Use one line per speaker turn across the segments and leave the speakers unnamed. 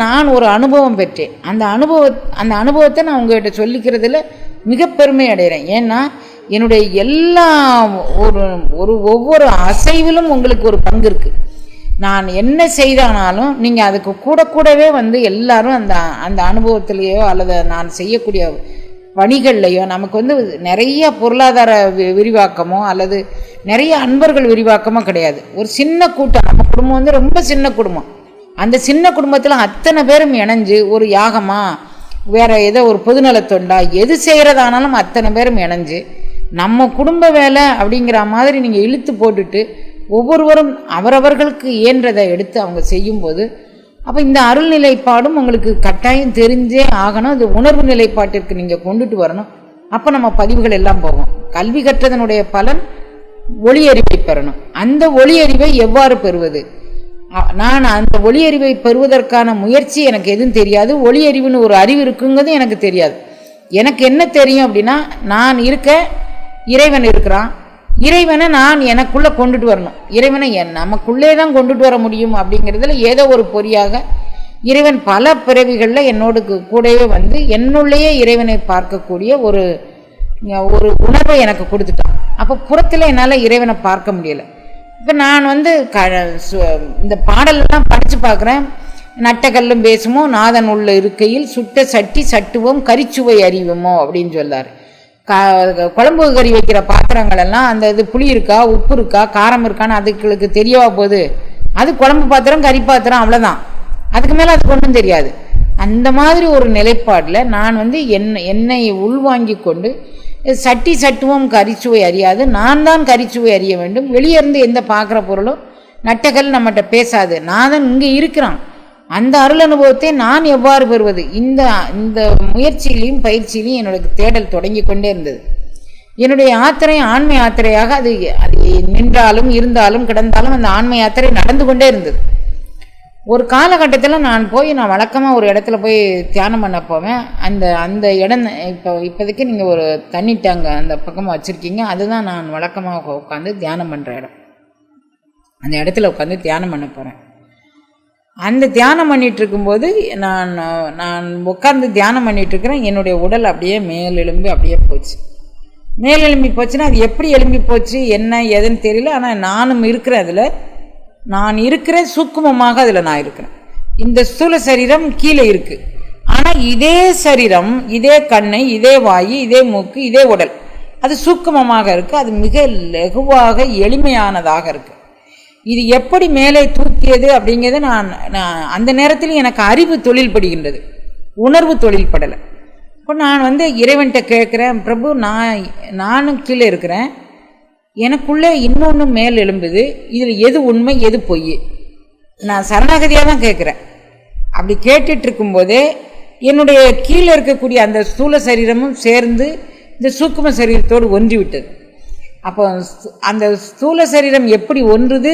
நான் ஒரு அனுபவம் பெற்றேன். அந்த அனுபவ அந்த அனுபவத்தை நான் உங்கள்கிட்ட சொல்லிக்கிறதுல மிக பெருமை அடைகிறேன். ஏன்னா என்னுடைய எல்லா ஒரு ஒரு ஒவ்வொரு அசைவிலும் உங்களுக்கு ஒரு பங்கு இருக்குது நான் என்ன செய்தானாலும் நீங்கள் அதுக்கு கூட கூடவே வந்து எல்லாரும் அந்த அந்த அனுபவத்திலேயோ அல்லது நான் செய்யக்கூடிய பணிகள்லையோ நமக்கு வந்து நிறைய பொருளாதார வி- விரிவாக்கமோ அல்லது நிறைய அன்பர்கள் விரிவாக்கமோ கிடையாது. ஒரு சின்ன கூட்டம் நம்ம குடும்பம் வந்து ரொம்ப சின்ன குடும்பம். அந்த சின்ன குடும்பத்தில் அத்தனை பேரும் இணைஞ்சு ஒரு யாகமா வேற ஏதோ ஒரு பொதுநலத்தொண்டா எது செய்கிறதானாலும் அத்தனை பேரும் இணைஞ்சு நம்ம குடும்ப வேலை அப்படிங்கிற மாதிரி நீங்கள் இழுத்து போட்டுட்டு ஒவ்வொருவரும் அவரவர்களுக்கு இயன்றதை எடுத்து அவங்க செய்யும்போது அப்போ இந்த அருள் நிலைப்பாடும் உங்களுக்கு கட்டாயம் தெரிஞ்சே ஆகணும். அது உணர்வு நிலைப்பாட்டிற்கு நீங்கள் கொண்டுட்டு வரணும். அப்போ நம்ம பதிவுகள் எல்லாம் போகும். கல்வி கற்றதனுடைய பலன் ஒளி அறிவை பெறணும். அந்த ஒளி அறிவை எவ்வாறு பெறுவது? நான் அந்த ஒளி அறிவை பெறுவதற்கான முயற்சி எனக்கு எதுவும் தெரியாது. ஒளி அறிவுன்னு ஒரு அறிவு இருக்குங்கிறது எனக்கு தெரியாது. எனக்கு என்ன தெரியும் அப்படின்னா நான் இருக்க இறைவன் இருக்கிறான். இறைவனை நான் எனக்குள்ளே கொண்டுட்டு வரணும். இறைவனை என் நமக்குள்ளே தான் கொண்டுட்டு வர முடியும் அப்படிங்கிறதுல ஏதோ ஒரு பொறியாக இறைவன் பல பிறவிகளில் என்னோடு கூடவே வந்து என்னுள்ளேயே இறைவனை பார்க்கக்கூடிய ஒரு ஒரு உணர்வை எனக்கு கொடுத்துட்டான். அப்போ புறத்தில் என்னால் இறைவனை பார்க்க முடியலை. இப்போ நான் வந்து க சு- இந்த பாடலெல்லாம் படித்து பார்க்குறேன் நட்டக்கல்லும் பேசுமோ நாதன் உள்ள இருக்கையில் சுட்ட சட்டி சட்டுவோம் கரிச்சுவை அறிவுமோ அப்படின்னு சொல்லார் க குழம்பு கறி வைக்கிற பாத்திரங்களெல்லாம் அந்த இது புளி இருக்கா உப்பு இருக்கா காரம் இருக்கான்னு அதுகளுக்கு தெரியவா போகுது அது குழம்பு பாத்திரம் கறி பாத்திரம் அவ்வளோதான் அதுக்கு மேலே அதுக்கு ஒன்றும் தெரியாது. அந்த மாதிரி ஒரு நிலைப்பாடில் நான் வந்து என் என்னை உள்வாங்கி கொண்டு சட்டி சட்டுவம் கரிச்சுவை அறியாது. நான் தான் கரிச்சுவை அறிய வேண்டும். வெளியே இருந்து எந்த பார்க்குற பொருளும் நட்டகல் நம்மகிட்ட பேசாது. நான் தான் இங்கே இருக்கிறான். அந்த அருள் அனுபவத்தை நான் எவ்வாறு பெறுவது? இந்த இந்த முயற்சியிலையும் பயிற்சியிலையும் என்னோட தேடல் தொடங்கி கொண்டே இருந்தது. என்னுடைய யாத்திரை ஆண்மை யாத்திரையாக அது அது நின்றாலும் இருந்தாலும் கிடந்தாலும் அந்த ஆண்மை யாத்திரை நடந்து கொண்டே இருந்தது. ஒரு காலகட்டத்தில் நான் போய் நான் வழக்கமாக ஒரு இடத்துல போய் தியானம் பண்ண போவேன். அந்த அந்த இடம் இப்போ இப்போதைக்கு நீங்கள் ஒரு தண்ணி டேங்க அந்த பக்கமாக வச்சுருக்கீங்க. அதுதான் நான் வழக்கமாக உட்காந்து தியானம் பண்ணுற இடம். அந்த இடத்துல உட்காந்து தியானம் பண்ண போகிறேன் அந்த தியானம் பண்ணிகிட்டு இருக்கும்போது நான் நான் உட்காந்து தியானம் பண்ணிகிட்ருக்கிறேன் என்னுடைய உடல் அப்படியே மேலெலும்பி அப்படியே போச்சு. மேல் எலும்பி போச்சுன்னா அது எப்படி எலும்பி போச்சு என்ன ஏதுன்னு தெரியல. ஆனால் நானும் இருக்கிறேன் அதில் நான் இருக்கிறேன் சூக்குமமாக அதில் நான் இருக்கிறேன். இந்த ஸ்தூல சரீரம் கீழே இருக்குது ஆனால் இதே சரீரம் இதே கண்ணை இதே வாயு இதே மூக்கு இதே உடல் அது சூக்குமமாக இருக்குது அது மிக லகுவாக எளிமையானதாக இருக்குது இது எப்படி மேலே தூக்கியது அப்படிங்கிறது நான் நான் அந்த நேரத்தில் எனக்கு அறிவு தொழில் படுகின்றது உணர்வு தொழில் படலை இப்போ நான் வந்து இறைவன்கிட்ட கேட்குறேன் பிரபு நான் நானும் கீழே இருக்கிறேன். எனக்குள்ளே இன்னொன்று மேல் எழும்புது. இதில் எது உண்மை எது பொய்? நான் சரணாகதியாக தான் கேட்குறேன். அப்படி கேட்டுட்டு இருக்கும்போதே என்னுடைய கீழே இருக்கக்கூடிய அந்த ஸ்தூல சரீரமும் சேர்ந்து இந்த சூக்கும சரீரத்தோடு ஒன்றி விட்டது அப்போ அந்த ஸ்தூல சரீரம் எப்படி ஒன்றுது?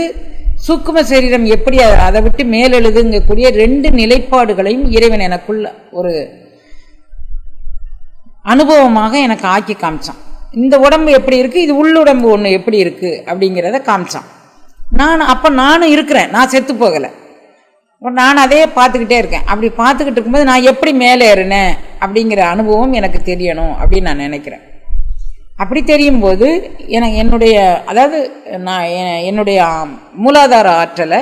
சூக்கும சரீரம் எப்படி அதை விட்டு மேலெழுதுங்கக்கூடிய ரெண்டு நிலைப்பாடுகளையும் இறைவன் எனக்குள்ள ஒரு அனுபவமாக எனக்கு ஆக்கி காமிச்சான். இந்த உடம்பு எப்படி இருக்குது இது உள்ளுடம்பு ஒன்று எப்படி இருக்குது அப்படிங்கிறத காமிச்சான். நான் அப்போ நானும் இருக்கிறேன். நான் செத்து போகலை. நான் அதே பார்த்துக்கிட்டே இருக்கேன். அப்படி பார்த்துக்கிட்டு இருக்கும்போது நான் எப்படி மேலே ஏறினேன்? அப்படிங்கிற அனுபவம் எனக்கு தெரியணும் அப்படின்னு நான் நினைக்கிறேன். அப்படி தெரியும் போது எனக்கு என்னுடைய அதாவது நான் என்னுடைய மூலாதார ஆற்றலை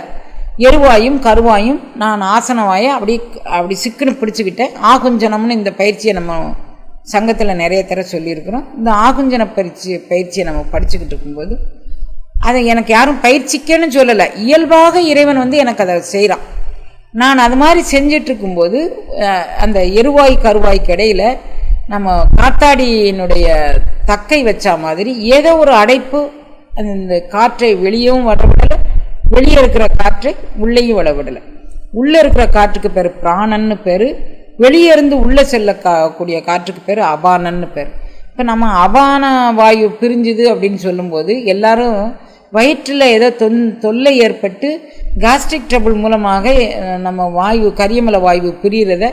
எருவாயும் கருவாயும் நான் ஆசனவாயை அப்படி அப்படி சிக்குன்னு பிடிச்சிக்கிட்டேன். ஆகுஞ்சனம்னு இந்த பயிற்சியை நம்ம சங்கத்தில் நிறைய தர சொல்லியிருக்கிறோம். இந்த ஆகுஞ்சன பயிற்சி பயிற்சியை நம்ம படிச்சுக்கிட்டு இருக்கும்போது அதை எனக்கு யாரும் பயிற்சிக்கன்னு சொல்லலை. இயல்பாக இறைவன் வந்து எனக்கு அதை செய்கிறான் நான் அது மாதிரி செஞ்சிட்ருக்கும்போது அந்த எருவாய் கருவாய்க்கு இடையில் நம்ம காத்தாடியினுடைய தக்கை வச்சா மாதிரி ஏதோ ஒரு அடைப்பு அந்த காற்றை வெளியவும் வரவிடலை வெளியே இருக்கிற காற்றை உள்ளேயும் வளவிடலை. உள்ளே இருக்கிற காற்றுக்கு பேர் பிராணன்னு பேர் வெளியே இருந்து உள்ளே செல்ல கா கூடிய காற்றுக்கு பேர் அபானன்னு பேர். இப்போ நம்ம அபான வாயு பிரிஞ்சுது அப்படின்னு சொல்லும்போது எல்லாரும் வயிற்றில் ஏதோ தொன் தொல்லை ஏற்பட்டு காஸ்ட்ரிக் ட்ரபுள் மூலமாக நம்ம வாயு கரியமல வாயு பிரிகிறத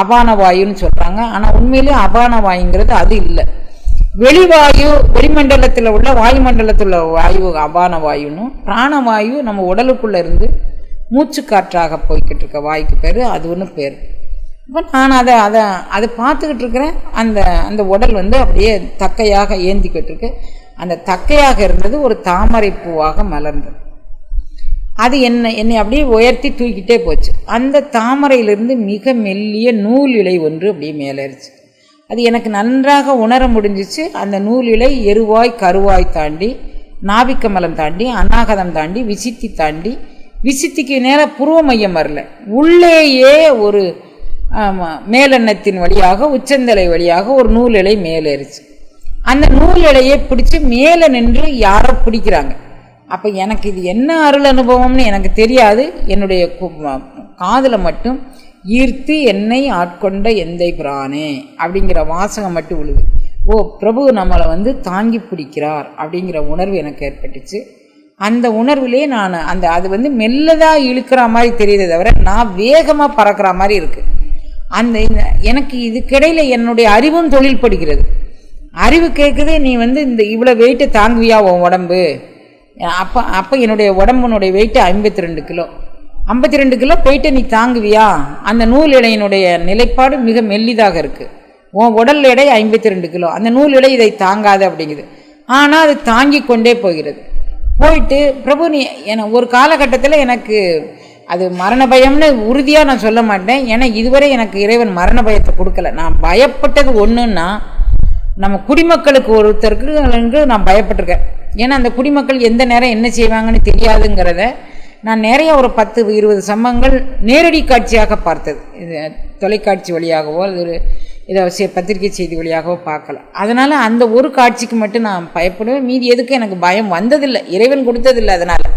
அபான வாயுன்னு சொல்கிறாங்க ஆனால் உண்மையிலே அபான வாயுங்கிறது அது இல்லை. வெளிவாயு வெளிமண்டலத்தில் உள்ள வாயுமண்டலத்தில் உள்ள வாயு அபான வாயுன்னு பிராணவாயு நம்ம உடலுக்குள்ளே இருந்து மூச்சு காற்றாக போய்கிட்டு இருக்க வாய்க்கு பேர் அது ஒன்று பேர். இப்போ நான் அதை அதை அதை பார்த்துக்கிட்டு இருக்கிறேன். அந்த அந்த உடல் வந்து அப்படியே தக்கையாக ஏந்திக்கிட்டு இருக்கு. அந்த தக்கையாக இருந்தது ஒரு தாமரை பூவாக மலர்ந்தது. அது என்ன என்னை அப்படியே உயர்த்தி தூக்கிட்டே போச்சு. அந்த தாமரையிலிருந்து மிக மெல்லிய நூல் இலை ஒன்று அப்படியே மேலேருச்சு அது எனக்கு நன்றாக உணர முடிஞ்சிச்சு. அந்த நூல் இலை எருவாய் கருவாய் தாண்டி நாவிக்கமலம் தாண்டி அநாகதம் தாண்டி விசித்தி தாண்டி விசித்திக்கு நேராக புருவ மையம் வரல. உள்ளேயே ஒரு ஆமாம் மேலெண்ணத்தின் வழியாக உச்சந்தலை வழியாக ஒரு நூல் இலை மேலேறிச்சு. அந்த நூல் இலையை பிடிச்சி மேலே நின்று யாரோ பிடிக்கிறாங்க. அப்போ எனக்கு இது என்ன அருள் அனுபவம்னு எனக்கு தெரியாது. என்னுடைய காதில் மட்டும் ஈர்த்து என்னை ஆட்கொண்ட எந்தை பிரானே அப்படிங்கிற வாசகம் மட்டும் விழுது. ஓ பிரபு நம்மளை வந்து தாங்கி பிடிக்கிறார் அப்படிங்கிற உணர்வு எனக்கு ஏற்பட்டுச்சு. அந்த உணர்விலே நான் அந்த அது வந்து மெல்லதாக இழுக்கிற மாதிரி தெரியுதே தவிர நான் வேகமாக பறக்கிற மாதிரி இருக்குது அந்த இந்த எனக்கு இதுக்கிடையில் என்னுடைய அறிவும் தொழில் படுகிறது அறிவு கேட்குது நீ வந்து இந்த இவ்வளோ வெயிட்டை தாங்குவியா உன் உடம்பு? அப்போ அப்போ என்னுடைய உடம்புனுடைய வெயிட்டு ஐம்பத்தி ரெண்டு கிலோ. ஐம்பத்தி ரெண்டு கிலோ போயிட்டு நீ தாங்குவியா? அந்த நூல் இடையினுடைய நிலைப்பாடு மிக மெல்லிதாக இருக்குது உன் உடல் எடை ஐம்பத்தி ரெண்டு கிலோ. அந்த நூல் எடை இதை தாங்காது அப்படிங்குது. ஆனால் அது தாங்கி கொண்டே போகிறது. போயிட்டு பிரபு நீ என ஒரு காலகட்டத்தில் எனக்கு அது மரண பயம்னு உறுதியாக நான் சொல்ல மாட்டேன். ஏன்னா இதுவரை எனக்கு இறைவன் மரண பயத்தை கொடுக்கல. நான் பயப்பட்டது ஒன்றுன்னா நம்ம குடிமக்களுக்கு ஒருத்தருக்கு நான் பயப்பட்டிருக்கேன். ஏன்னா அந்த குடிமக்கள் எந்த நேரம் என்ன செய்வாங்கன்னு தெரியாதுங்கிறத நான் நிறைய ஒரு பத்து இருபது சம்பவங்கள் நேரடி காட்சியாக பார்த்தது. இது தொலைக்காட்சி வழியாகவோ அது ஒரு இதை செ- பத்திரிகை செய்தி வழியாகவோ பார்க்கல. அதனால் அந்த ஒரு காட்சிக்கு மட்டும் நான் பயப்படுவேன். மீதி எதுக்கு எனக்கு பயம் வந்ததில்லை. இறைவன் கொடுத்ததில்லை அதனால்.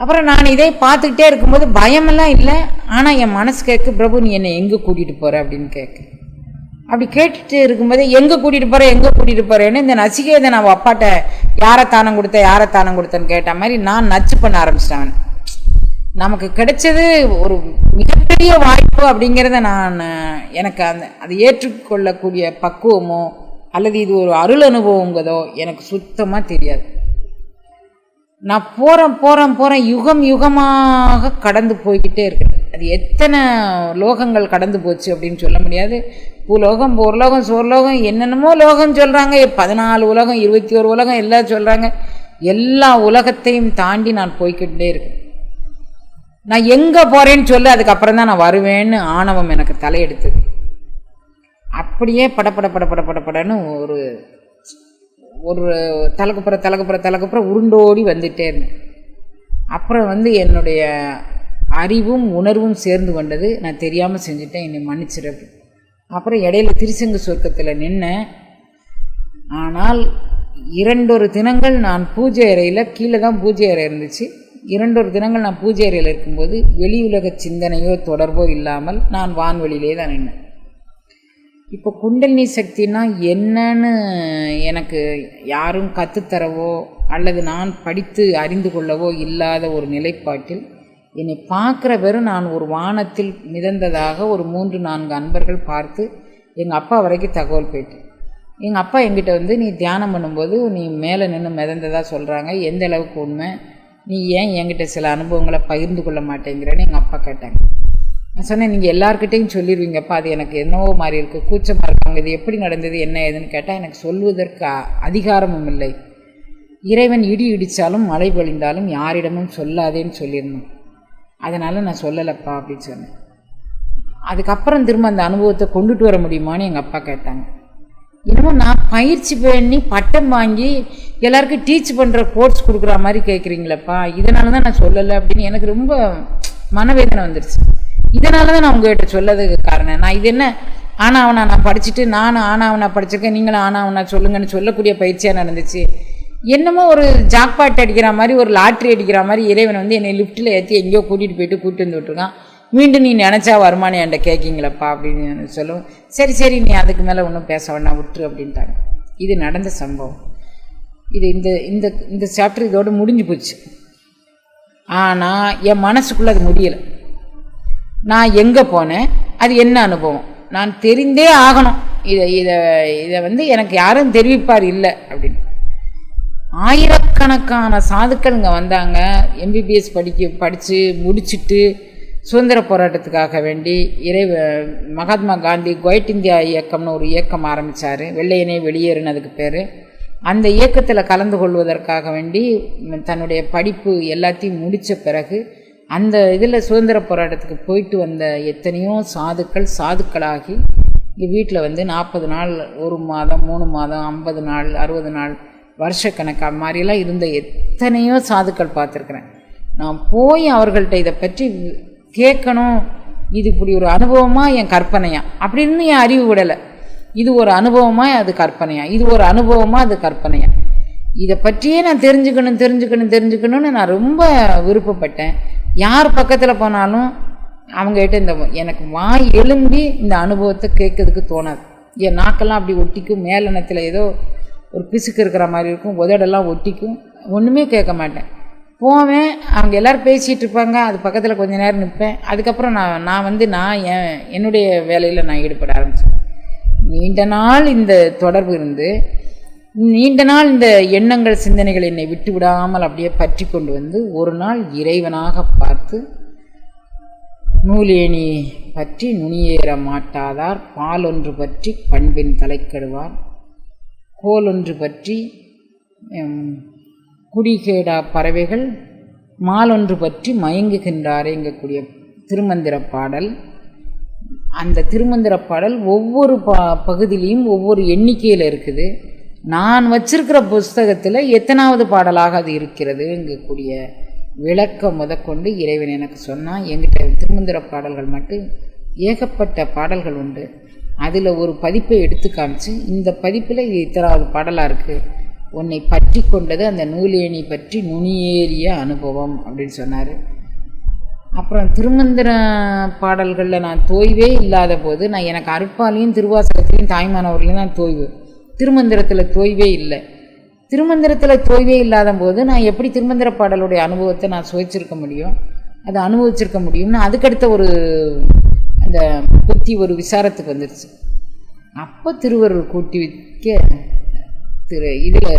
அப்புறம் நான் இதை பார்த்துக்கிட்டே இருக்கும்போது பயமெல்லாம் இல்லை. ஆனால் என் மனசு கேட்கு பிரபு நீ என்னை எங்கே கூட்டிகிட்டு போகிற அப்படின்னு கேட்கு அப்படி கேட்டுட்டு இருக்கும்போது எங்கே கூட்டிகிட்டு போகிற எங்கே கூட்டிகிட்டு போகிறேன்னு இந்த நசிகேதை நான் அப்பாட்ட யாரை தானம் கொடுத்த? யாரை தானம் கொடுத்தேன்னு கேட்ட மாதிரி நான் நச்சு பண்ண ஆரம்பிச்சிட்டேன் நமக்கு கிடைச்சது ஒரு மிகப்பெரிய வாய்ப்பு அப்படிங்கிறத நான் எனக்கு அந்த அதை ஏற்றுக்கொள்ளக்கூடிய பக்குவமோ அல்லது இது ஒரு அருள் அனுபவங்கிறதோ எனக்கு சுத்தமாக தெரியாது. நான் போகிறேன் போகிறேன் போகிறேன் யுகம் யுகமாக கடந்து போய்கிட்டே இருக்குது. அது எத்தனை லோகங்கள் கடந்து போச்சு அப்படின்னு சொல்ல முடியாது. பூலோகம் பொருலோகம் சோர்லோகம் என்னென்னமோ லோகம் சொல்கிறாங்க பதினாலு உலகம் இருபத்தி ஒரு உலகம் எல்லாம் சொல்கிறாங்க எல்லா உலகத்தையும் தாண்டி நான் போய்க்கிட்டே இருக்கேன். நான் எங்கே போகிறேன்னு சொல்லு அதுக்கப்புறம் தான் நான் வருவேன்னு ஆணவம் எனக்கு தலையெடுத்தது. அப்படியே படபட படபட படபடன்னு ஒரு ஒரு தலகுப்புற தலகுப்புற தலகுப்புற உருண்டோடி வந்துட்டே இருந்தேன் அப்புறம் வந்து என்னுடைய அறிவும் உணர்வும் சேர்ந்து கொண்டது நான் தெரியாமல் செஞ்சுட்டேன் என்னை மன்னிச்சிரு அப்புறம் இடையில திருச்செங்கு சொர்க்கத்தில் நின்னேன். ஆனால் இரண்டொரு தினங்கள் நான் பூஜை அறையில் கீழே தான் பூஜை அறை இருந்துச்சு. இரண்டொரு தினங்கள் நான் பூஜை அறையில் இருக்கும்போது வெளி உலக சிந்தனையோ தொடர்போ இல்லாமல் நான் வான்வெளியிலே தான் நின்னேன். இப்போ குண்டலினி சக்தினா என்னன்னு எனக்கு யாரும் கற்றுத்தரவோ அல்லது நான் படித்து அறிந்து கொள்ளவோ இல்லாத ஒரு நிலைப்பாட்டில் என்னை பார்க்குற வெறும் நான் ஒரு வானத்தில் மிதந்ததாக ஒரு மூன்று நான்கு அன்பர்கள் பார்த்து எங்கள் அப்பா வரைக்கும் தகவல் போயிட்டேன் எங்கள் அப்பா என்கிட்ட வந்து நீ தியானம் பண்ணும்போது நீ மேலே நின்று மிதந்ததாக சொல்கிறாங்க எந்த அளவுக்கு உண்மை? நீ ஏன் என்கிட்ட சில அனுபவங்களை பகிர்ந்து கொள்ள மாட்டேங்கிறேன்னு எங்கள் அப்பா கேட்டாங்க. நான் சொன்னேன் நீங்கள் எல்லாருக்கிட்டேயும் சொல்லிடுவீங்கப்பா அது எனக்கு என்னவோ மாதிரி இருக்குது கூச்சமாக இருக்காங்க இது எப்படி நடந்தது என்ன ஏதுன்னு கேட்டால் எனக்கு சொல்வதற்கு அதிகாரமும் இல்லை. இறைவன் இடி இடித்தாலும் மழை பொழிந்தாலும் யாரிடமும் சொல்லாதேன்னு சொல்லியிருந்தோம் அதனால் நான் சொல்லலைப்பா அப்படின்னு சொன்னேன். அதுக்கப்புறம் திரும்ப அந்த அனுபவத்தை கொண்டுட்டு வர முடியுமான்னு எங்கள் அப்பா கேட்டாங்க. என்னமோ நான் பயிற்சி பண்ணி பட்டம் வாங்கி எல்லாருக்கும் டீச் பண்ணுற கோர்ஸ் கொடுக்குற மாதிரி கேட்குறீங்களப்பா இதனால தான் நான் சொல்லலை அப்படின்னு எனக்கு ரொம்ப மனவேதனை வந்துருச்சு. இதனால தான் நான் உங்ககிட்ட சொல்லதுக்கு காரணம். நான் இது என்ன? ஆனாவனா நான் படிச்சுட்டு நானும் ஆனாவனா படிச்சிருக்கேன். நீங்களும் ஆனாவனா சொல்லுங்கன்னு சொல்லக்கூடிய பயிற்சியாக நடந்துச்சு. என்னமோ ஒரு ஜாக்பாட் அடிக்கிற மாதிரி ஒரு லாட்ரி அடிக்கிற மாதிரி இறைவன் வந்து என்னை லிஃப்ட்டில் ஏற்றி எங்கேயோ கூட்டிகிட்டு போயிட்டு கூப்பிட்டு வந்து விட்டுருக்கான். மீண்டும் நீ நினச்சா வருமானம் என்கிட்ட கேட்கிங்களப்பா? அப்படின்னு சொல்லுவோம் சரி சரி நீ அதுக்கு மேலே ஒன்றும் பேச வேண்டாம் விட்டுரு அப்படின்ட்டாங்க. இது நடந்த சம்பவம். இது இந்த இந்த இந்த சாப்டர் இதோட முடிஞ்சு போச்சு. ஆனால் என் மனசுக்குள்ளே அது முடியலை. நான் எங்கே போனேன்? அது என்ன அனுபவம்? நான் தெரிந்தே ஆகணும். இதை இதை இதை வந்து எனக்கு யாரும் தெரிவிப்பார் இல்லை அப்படின்னு. ஆயிரக்கணக்கான சாதுக்கள்ங்க வந்தாங்க. எம்பிபிஎஸ் படிக்க படித்து முடிச்சிட்டு சுதந்திர போராட்டத்துக்காக வேண்டி இறை மகாத்மா காந்தி குவைட் இந்தியா இயக்கம்னு ஒரு இயக்கம் ஆரம்பித்தார் வெள்ளையனே வெளியேறுனதுக்கு பேர். அந்த இயக்கத்தில் கலந்து கொள்வதற்காக வேண்டி தன்னுடைய படிப்பு எல்லாத்தையும் முடித்த பிறகு அந்த இதில் சுதந்திர போராட்டத்துக்கு போயிட்டு வந்த எத்தனையோ சாதுக்கள் சாதுக்களாகி இங்கே வீட்டில் வந்து நாற்பது நாள் ஒரு மாதம் மூணு மாதம் ஐம்பது நாள் அறுபது நாள் வருஷக்கணக்காக மாதிரிலாம் இருந்த எத்தனையோ சாதுக்கள் பார்த்துருக்குறேன். நான் போய் அவர்கள்ட்ட இதை பற்றி கேட்கணும். இது இப்படி ஒரு அனுபவமாக என் கற்பனையா? அப்படின்னு என் அறிவு விடலை. இது ஒரு அனுபவமாக அது கற்பனையா? இது ஒரு அனுபவமாக அது கற்பனையா? இதை பற்றியே நான் தெரிஞ்சுக்கணும் தெரிஞ்சுக்கணும் தெரிஞ்சுக்கணும்னு நான் ரொம்ப விருப்பப்பட்டேன். யார் பக்கத்தில் போனாலும் அவங்ககிட்ட இந்த எனக்கு வாய் எழும்பி இந்த அனுபவத்தை கேட்கறதுக்கு தோணாது. என் நாக்கெல்லாம் அப்படி ஒட்டிக்கும் மேலெண்ணத்தில் ஏதோ ஒரு பிசுக்கு இருக்கிற மாதிரி இருக்கும் உதடெல்லாம் ஒட்டிக்கும். ஒன்றுமே கேட்க மாட்டேன். போவேன் அவங்க எல்லோரும் பேசிகிட்டு இருப்பாங்க அது பக்கத்தில் கொஞ்ச நேரம் நிற்பேன் அதுக்கப்புறம் நான் நான் வந்து நான் என் என்னுடைய வேலையில் நான் ஈடுபட ஆரம்பித்தேன் நீண்ட நாள் இந்த தொடர்பு இருந்து நீண்ட நாள் இந்த எண்ணங்கள் சிந்தனைகள் என்னை விட்டு விடாமல் அப்படியே பற்றி கொண்டு வந்து ஒரு நாள் இறைவனாக பார்த்து நூலேணி பற்றி நுனியேற மாட்டாதார். பாலொன்று பற்றி பண்பின் தலைக்கெடுவார். கோலொன்று பற்றி குடிகேடா பறவைகள். மாலொன்று பற்றி மயங்குகின்றாரே எங்கக்கூடிய திருமந்திர பாடல். அந்த திருமந்திர பாடல் ஒவ்வொரு ப பகுதியிலையும் ஒவ்வொரு எண்ணிக்கையில் இருக்குது. நான் வச்சிருக்கிற புஸ்தகத்தில் எத்தனாவது பாடலாக அது இருக்கிறதுங்கக்கூடிய விளக்கம் முதற்கொண்டு இறைவன் எனக்கு சொன்னான். எங்கிட்ட திருமந்திர பாடல்கள் மட்டும் ஏகப்பட்ட பாடல்கள் உண்டு. அதில் ஒரு பதிப்பை எடுத்து காமிச்சு இந்த பதிப்பில் இது இத்தனாவது பாடலாக இருக்குது உன்னை பற்றி கொண்டது அந்த நூலேணி பற்றி நுனியேறிய அனுபவம் அப்படின்னு சொன்னார். அப்புறம் திருமந்திர பாடல்களில் நான் தோய்வே இல்லாத போது நான் எனக்கு அருப்பாலையும் திருவாசகத்திலையும் தாய்மானவர்களையும் நான் தோய்வு. திருமந்திரத்தில் தோய்வே இல்லை. திருமந்திரத்தில் தோய்வே இல்லாத போது நான் எப்படி திருமந்திர பாடலுடைய அனுபவத்தை நான் சுவைச்சிருக்க முடியும்? அதை அனுபவிச்சிருக்க முடியும்னு அதுக்கடுத்த ஒரு அந்த புத்தி ஒரு விசாரத்துக்கு வந்துருச்சு. அப்போ திருவருள் கூட்டி வைக்க திரு இதில்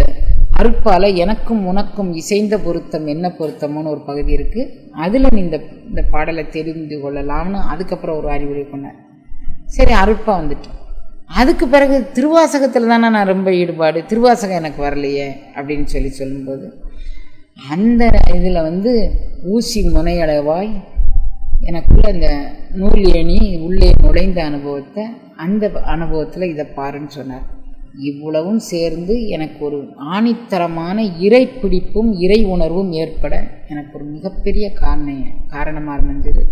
அருட்பால எனக்கும் உனக்கும் இசைந்த பொருத்தம் என்ன பொருத்தம்னு ஒரு பகுதி இருக்குது அதில் நீ இந்த இந்த பாடலை தெரிந்து கொள்ளலாம்னு அதுக்கப்புறம் ஒரு அறிவுரை பண்ணார். சரி அருட்பா வந்துட்டு. அதுக்கு பிறகு திருவாசகத்தில் தானே நான் ரொம்ப ஈடுபாடு? திருவாசகம் எனக்கு வரலையே அப்படின்னு சொல்லி சொல்லும்போது அந்த இதில் வந்து ஊசி முனையளவாய் எனக்குள்ள இந்த நூல் ஏணி உள்ளே நுழைந்த அனுபவத்தை அந்த அனுபவத்தில் இதை பாருன்னு சொன்னார். இவ்வளவும் சேர்ந்து எனக்கு ஒரு ஆணித்தரமான இறை பிடிப்பும் இறை உணர்வும் ஏற்பட எனக்கு ஒரு மிகப்பெரிய காரணம் காரணமாக இருந்தது.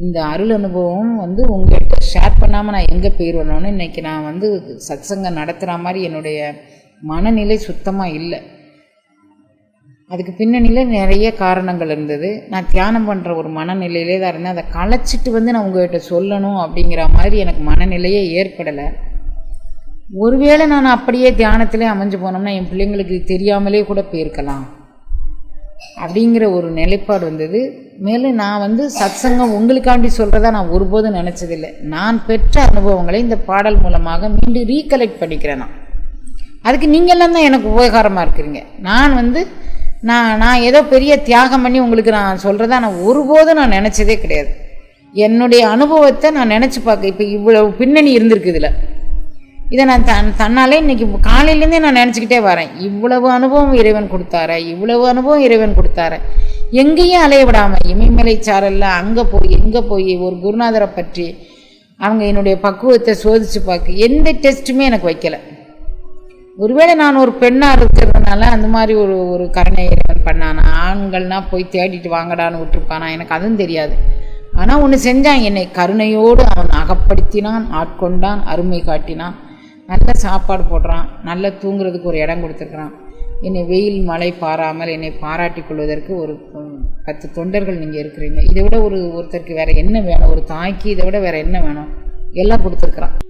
இந்த அருள் அனுபவம் வந்து உங்கள்கிட்ட ஷேர் பண்ணாமல் நான் எங்கே போயிடுவேனோன்னு இன்றைக்கி நான் வந்து சத்சங்கம் நடத்துகிற மாதிரி என்னுடைய மனநிலை சுத்தமாக இல்லை. அதுக்கு பின்னணியில் நிறைய காரணங்கள் இருந்தது. நான் தியானம் பண்ணுற ஒரு மனநிலையிலே தான் இருந்தேன். அதை களைச்சிட்டு வந்து நான் உங்கள்கிட்ட சொல்லணும் அப்படிங்கிற மாதிரி எனக்கு மனநிலையே ஏற்படலை. ஒருவேளை நான் அப்படியே தியானத்திலே அமைஞ்சு போனோம்னா என் பிள்ளைங்களுக்கு தெரியாமலே கூட போயிருக்கலாம். அப்படிங்கிற ஒரு நிலைப்பாடு வந்தது. மேலும் நான் வந்து சத்சங்கம் உங்களுக்காண்டி சொல்கிறதா நான் ஒருபோதும் நினச்சதில்லை. நான் பெற்ற அனுபவங்களை இந்த பாடல் மூலமாக மீண்டும் ரீகலெக்ட் பண்ணிக்கிறேன் நான். அதுக்கு நீங்கள்லாம் தான் எனக்கு உபகாரமாக இருக்கிறீங்க. நான் வந்து நான் நான் ஏதோ பெரிய தியாகம் பண்ணி உங்களுக்கு நான் சொல்கிறதா நான் ஒருபோதும் நான் நினச்சதே கிடையாது. என்னுடைய அனுபவத்தை நான் நினச்சி பார்க்க இப்போ இவ்வளோ பின்னணி இருந்திருக்கு இதில். இதை நான் தன் தன்னாலே இன்றைக்கி காலையிலேருந்தே நான் நினச்சிக்கிட்டே வரேன். இவ்வளவு அனுபவம் இறைவன் கொடுத்தார இவ்வளவு அனுபவம் இறைவன் கொடுத்தார. எங்கேயும் அலைய விடாமல் இமயமலை சாரல்ல அங்கே போய் எங்கே போய் ஒரு குருநாதரை பற்றி அவங்க என்னுடைய பக்குவத்தை சோதித்து பார்க்க எந்த டெஸ்ட்டுமே எனக்கு வைக்கலை. ஒருவேளை நான் ஒரு பெண்ணாக இருக்கிறதுனால அந்த மாதிரி ஒரு ஒரு கருணை இறைவன் பண்ணானா? ஆண்கள்னா போய் தேடிட்டு வாங்கடான்னு விட்டுருப்பானா? எனக்கு அதுவும் தெரியாது. ஆனால் ஒன்று செஞ்சான் என்னை கருணையோடு அவன் அகப்படுத்தினான் ஆட்கொண்டான் அருமை காட்டினான். நல்ல சாப்பாடு போடுறான். நல்ல தூங்குறதுக்கு ஒரு இடம் கொடுத்துருக்குறான். என்னை வெயில் மழை பாராமல் என்னை பாராட்டி கொள்வதற்கு ஒரு பத்து தொண்டர்கள் நீங்கள் இருக்கிறீங்க. இதை விட ஒரு ஒருத்தருக்கு வேறு என்ன வேணும்? ஒரு தாய்க்கு இதை விட வேறு என்ன வேணும்? எல்லாம் கொடுத்துருக்குறான்.